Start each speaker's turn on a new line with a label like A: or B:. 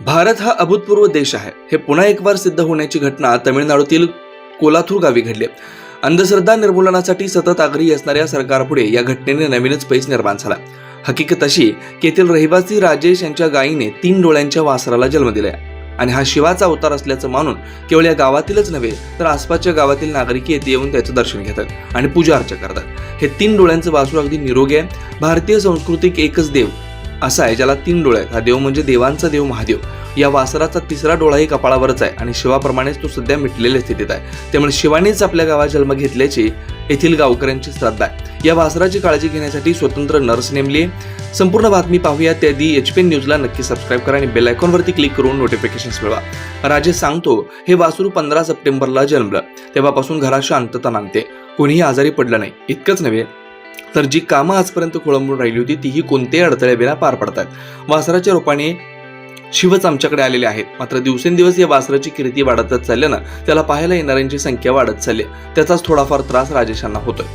A: भारत हा अभूतपूर्व देश आहे. हे पुन्हा एक वार सिद्ध होण्याची घटना तमिळनाडूतील कोलाथूर गावी घडली. अंधश्रद्धा निर्मूलनासाठी सतत आग्रही असणाऱ्या सरकारपुढे या घटनेने नवीनच पैस निर्माण झाला. हकीकत अशी की येथील रहिवासी राजेश यांच्या गायीने तीन डोळ्यांच्या वासराला जन्म दिलाय. आणि हा शिवाचा अवतार असल्याचं मानून केवळ या गावातीलच नव्हे तर आसपासच्या गावातील नागरिक येथे येऊन त्याचं दर्शन घेतात आणि पूजा अर्चा करतात. हे तीन डोळ्यांचं वासरू अगदी निरोगी आहे. भारतीय संस्कृतीत एकच देव असा आहे ज्याला तीन डोळे आहेत. हा देव म्हणजे देवांचा देव महादेव. या वासराचा तिसरा डोळाही कपाळावरच आहे आणि शिवाप्रमाणेच तो सध्या मिटलेल्या स्थितीत आहे. त्यामुळे शिवानेच आपल्या गावात जन्म घेतल्याची येथील गावकऱ्यांची श्रद्धा आहे. या वासराची काळजी घेण्यासाठी स्वतंत्र नर्स नेमली आहे. संपूर्ण बातमी पाहूया. त्याआधी एच पी न्यूजला नक्की सबस्क्राईब करा आणि बेल आयकॉनवरती क्लिक करून नोटिफिकेशन्स मिळवा. राजेश सांगतो हे वासरू पंधरा सप्टेंबरला जन्मलं. तेव्हापासून घरात शांतता नांदते. कोणीही आजारी पडलं नाही. इतकंच नव्हे तर जी कामं आजपर्यंत खोळंबून राहिली होती तीही कोणत्याही अडथळ्याविना पार पडतात. वासराच्या रूपाने शिवच आमच्याकडे आलेले आहेत. मात्र दिवसेंदिवस या वासराची कीर्ती वाढतच चालल्यानं त्याला पाहायला येणाऱ्यांची संख्या वाढत चालली. त्याचाच थोडाफार त्रास राजेशांना होतोय.